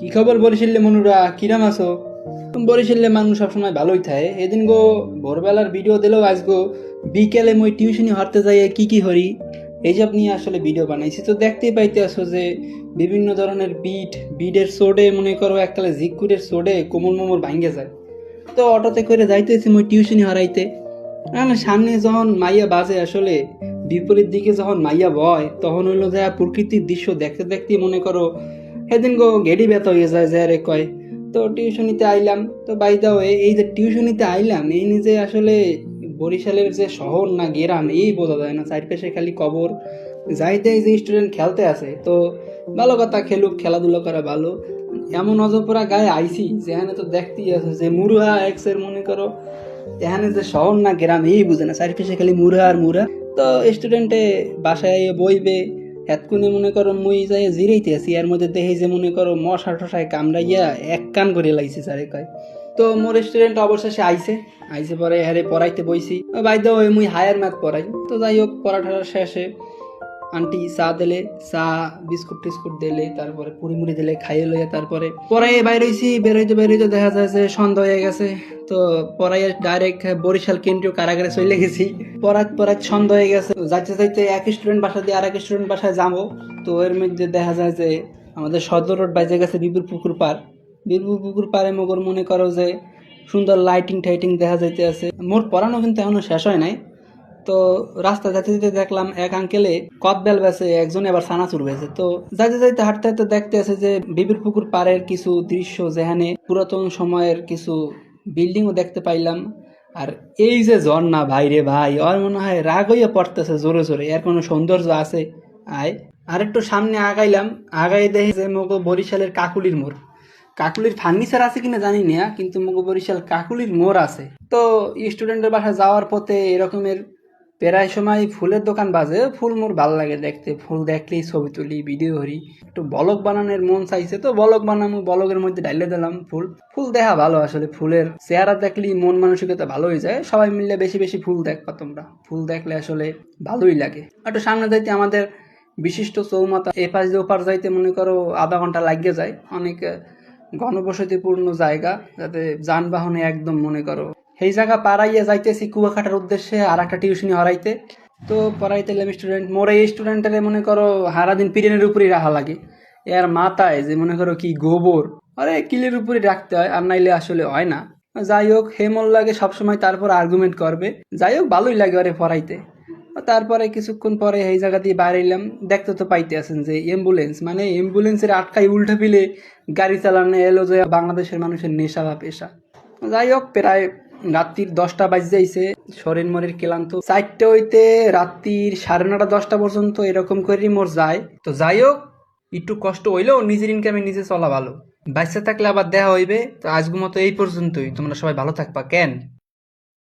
কি খবর বরিশালে মনুরা? কিরাম আছো? বরিশালে মানুষ সবসময় ভালোই থাকে। এদিন গো ভোরবেলার ভিডিও দিলেও আজ গো বিকেলে মই টিউশনি হারতে যাই কি কি হরি এই সব নিয়ে আসলে ভিডিও বানাইছি, তো দেখতেই পাইতে আসো যে বিভিন্ন ধরনের বিট বিডের সোডে মনে করো এককালে জিকুরের সোডে কোমর মোমর ভাঙ্গে যায়। তো অটোতে করে যাইতেছি মই টিউশনি হারাইতে। সামনে যখন মাইয়া বাজে আসলে, বিপরীত দিকে যখন মাইয়া বয়, তখন হইল যে প্রকৃতির দৃশ্য দেখতে দেখতে মনে করো সেদিন গো গেডি ব্যথা হয়ে যায়, যে কয়। তো টিউশনিতে আইলাম। তো বাই দা এই যে টিউশনিতে আইলাম, এই নিজে আসলে বরিশালের যে শহর না গ্রাম, এই বোঝা যায় না। চারপাশে খালি কবর। যাইতে যে স্টুডেন্ট খেলতে আছে তো ভালো কথা, খেলুক, খেলাধুলা করা ভালো। এমন অজপরা গায়ে আইসি যেখানে তো দেখতেই আছে যে মুরুহা এক্সের মনে করো। এখানে যে শহর না গ্রাম, এই বুঝে না। চারিপাশে খালি মুরহা আর মুরহা। তো স্টুডেন্টে বাসায় বইবে হেতকুনে মনে করো মুই যাই জিরাইতে আছি এর মধ্যে দেখি যে মনে করো মশা টশায় কামড়াইয়া এক কান করে লাইছে সারে কয়। তো মোর রেস্টুরেন্ট অবশেষে আইছে আইসে পরে হ্যারে পড়াইতে বইছি। বাইদ ওই মুই হায়ার ম্যাথ পড়াই তো যাই হোক পড়াঠার শেষে আন্টি চা দিলে চা বিস্কুট টিস্কুট দিলে, তারপরে পুরি মুড়ি দিলে, খাইয়ে লইয়া তারপরে পড়াই বাইর হইছি বের হইতে বের হইতে দেখা যায় যে সন্ধ্যা হয়ে গেছে। তো পড়াই ডাইরেক্ট বরিশাল কেন্দ্রীয় কারাগারে চলে গেছি। পড়াত পড়াত সন্ধ্যা হয়ে গেছে। যাইতে যাইতে এক স্টুডেন্ট বাসা দিয়ে আর এক স্টুডেন্ট বাসায় যাব। তো এর মধ্যে দেখা যায় যে আমাদের সদর রোড বাইজে গেছে বিপুর পুকুর পার বিপুর পুকুর পারে মগর মনে করো যে সুন্দর লাইটিং টাইটিং দেখা যাইতে আছে। মোর পড়ানো কিন্তু এখনও শেষ হয় নাই। তো রাস্তা যেতে যেতে দেখলাম এক আঙ্কেলে কদবেল বেছে একজন আবার সানাচুর বেছে তো যাইতে যাইতে হাঁটতে হাঁটতে দেখতে আছে যে বিবির পুকুর পাড়ের কিছু দৃশ্য যেখানে পুরাতন সময়ের কিছু বিল্ডিংও দেখতে পাইলাম। আর এই যে ঝর্ণা, ভাই রে ভাই ওর মনে হয় রাগ পড়তেছে জোরে জোরে, এর কোনো সৌন্দর্য আছে? আয়। আর একটু সামনে আগাইলাম আগাই দেখে যে মগো বরিশালের কাকুলির মোড়। কাকুলির ফার্নিচার আছে কিনা জানি না, কিন্তু মগো বরিশাল কাকুলির মোড় আছে। তো স্টুডেন্টের বাসায় যাওয়ার পথে এরকমের প্রায় সময় ফুলের দোকান বাজে, ফুল মোর ভালো লাগে দেখতে। ফুল দেখলেই ছবি তুলি ভিডিও করি একটু বলক বানানোর মন চাইছে তো, বলক বানামু, বলকের মধ্যে ডাইলে দিলাম ফুল। ফুল দেখা ভালো আসলে, ফুলের চেহারা দেখলেই মন মানসিকতা ভালো হয়ে যায়। সবাই মিললে বেশি বেশি ফুল দেখবা তোমরা। ফুল দেখলে আসলে ভালোই লাগে। একটু সামনে যাইতে আমাদের বিশিষ্ট চৌমাথা এপাশ দিয়ে ওপার যাইতে মনে করো আধা ঘণ্টা লাগিয়ে যায়। অনেক ঘনবসতিপূর্ণ জায়গা, যাতে যানবাহনে একদম মনে করো সেই জায়গা পাড়াইয়া যাইতেছি কুয়াকাটার উদ্দেশ্যে আর একটা টিউশনি হরাইতে। তো পড়াইতে এলাম স্টুডেন্ট মোর এই স্টুডেন্টের মনে করো সারাদিন পিরিয়নের উপরেই রাখা লাগে। এর মাথায় যে মনে করো কি গোবর, আরে কিলের উপরে রাখতে হয়, আর নাইলে আসলে হয় না। যাই হোক, হেমল লাগে সবসময় তারপর আর্গুমেন্ট করবে। যাই হোক, ভালোই লাগে ওরে পড়াইতে। তারপরে কিছুক্ষণ পরে এই জায়গা দিয়ে বাইরে এলাম। দেখতে তো পাইতে আছেন যে অ্যাম্বুলেন্স মানে অ্যাম্বুলেন্সের আটকাই উল্টে ফেলে গাড়ি চালানো, এলো যে বাংলাদেশের মানুষের নেশা বা পেশা। যাই হোক, প্রায় রাত্রির দশটা বাজে যাইছে শরীর মরের ক্লান্ত। চারটে হইতে রাত্রির সাড়ে নটা, দশটা পর্যন্ত এরকম করেই মোর যায়। তো যাই হোক, একটু কষ্ট হইলেও নিজের ইনকামে নিজে চলা ভালো। বাচ্চা থাকলে আবার দেখা হইবে। তো আজকের মতো এই পর্যন্তই। তোমরা সবাই ভালো থাকবা। কেন?